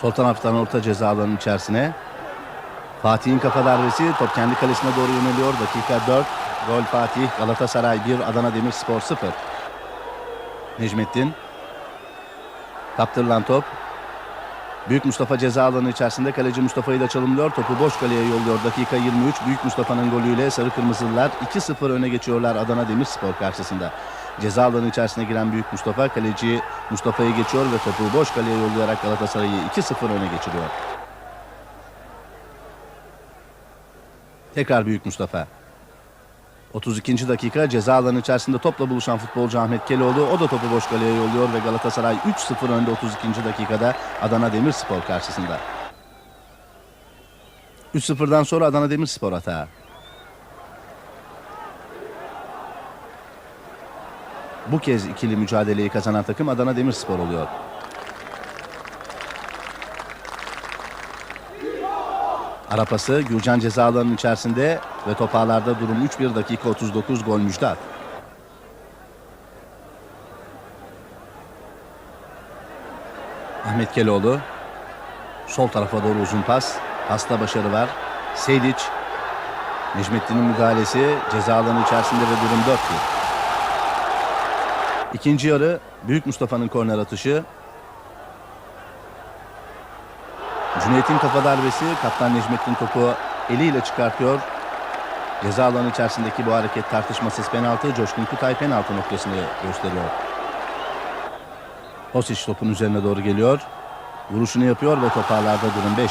Sol taraftan orta ceza alanının içerisine. Fatih'in kafa darbesi top kendi kalesine doğru yöneliyor. Dakika 4. Gol Fatih. Galatasaray 1. Adana Demirspor 0. Necmettin. Kaptırılan top. Büyük Mustafa ceza alanı içerisinde kaleci Mustafa'yı da çalımlıyor. Topu boş kaleye yolluyor. Dakika 23. Büyük Mustafa'nın golüyle Sarı Kırmızılılar 2-0 öne geçiyorlar Adana Demirspor karşısında. Ceza alanı içerisine giren Büyük Mustafa kaleci Mustafa'yı geçiyor ve topu boş kaleye yollayarak Galatasaray'ı 2-0 öne geçiriyor. Tekrar Büyük Mustafa. 32. dakika ceza alanı içerisinde topla buluşan futbolcu Ahmet Keloğlu o da topu boş kaleye yolluyor ve Galatasaray 3-0 önde 32. dakikada Adana Demirspor karşısında. 3-0'dan sonra Adana Demirspor hata. Bu kez ikili mücadeleyi kazanan takım Adana Demirspor oluyor. Arapası Gürcan ceza alanının içerisinde ve top ağlarda durum 3-1 dakika 39 gol müjdat. Ahmet Keloğlu sol tarafa doğru uzun pas. Pasta başarı var. Seydiç Necmettin'in müdahalesi ceza alanı içerisinde ve durum 4-1. İkinci yarı Büyük Mustafa'nın korner atışı. Cüneyt'in kafa darbesi kaptan Necmettin topu eliyle çıkartıyor. Ceza alanı içerisindeki bu hareket tartışmasız penaltı. Coşkun Kutay penaltı noktasını gösteriyor. Hosic topun üzerine doğru geliyor. Vuruşunu yapıyor ve top ağlarda durum 5-1.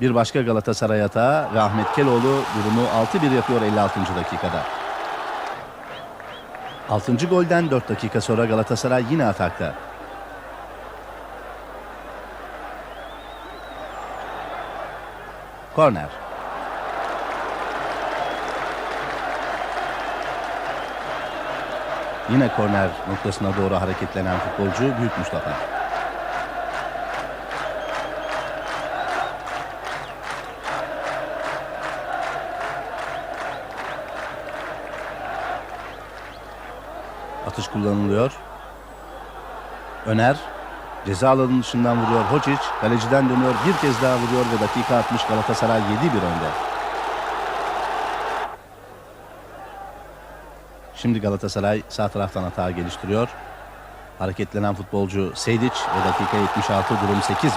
Bir başka Galatasaray hata ve Ahmet Keloğlu durumu 6-1 yapıyor 56. dakikada. 6. golden 4 dakika sonra Galatasaray yine atakta. Korner. Yine korner noktasına doğru hareketlenen futbolcu Büyük Mustafa. Atış kullanılıyor. Öner ceza alanının dışından vuruyor. Hoçic kaleciden dönüyor. Bir kez daha vuruyor ve dakika 60 Galatasaray 7-1 önde. Şimdi Galatasaray sağ taraftan hata geliştiriyor. Hareketlenen futbolcu Seydiç ve dakika 76 durum 8-1.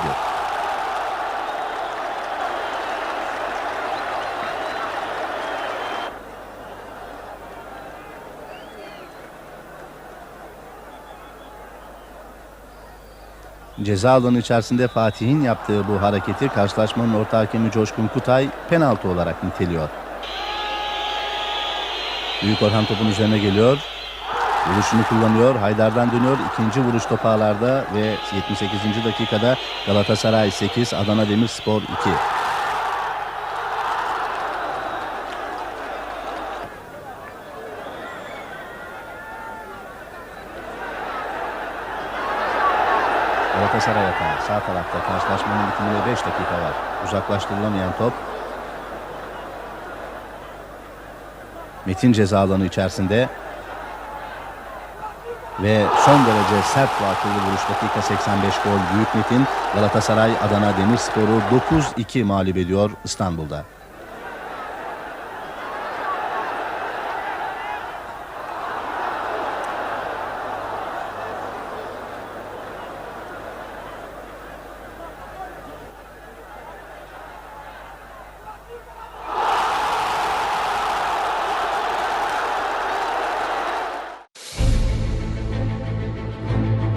Ceza alanı içerisinde Fatih'in yaptığı bu hareketi karşılaşmanın orta hakemi Coşkun Kutay penaltı olarak niteliyor. Büyük Orhan topun üzerine geliyor. Vuruşunu kullanıyor. Haydar'dan dönüyor. İkinci vuruş top ağlarda ve 78. dakikada Galatasaray 8, Adana Demirspor 2. Galatasaray hata. Sağ tarafta karşılaşmanın bitimine 5 dakika var. Uzaklaştırılamayan top. Metin ceza alanı içerisinde. Ve son derece sert ve akıllı vuruş. Dakika 85 gol. Büyük Metin Galatasaray Adana Demirspor'u 9-2 mağlup ediyor İstanbul'da.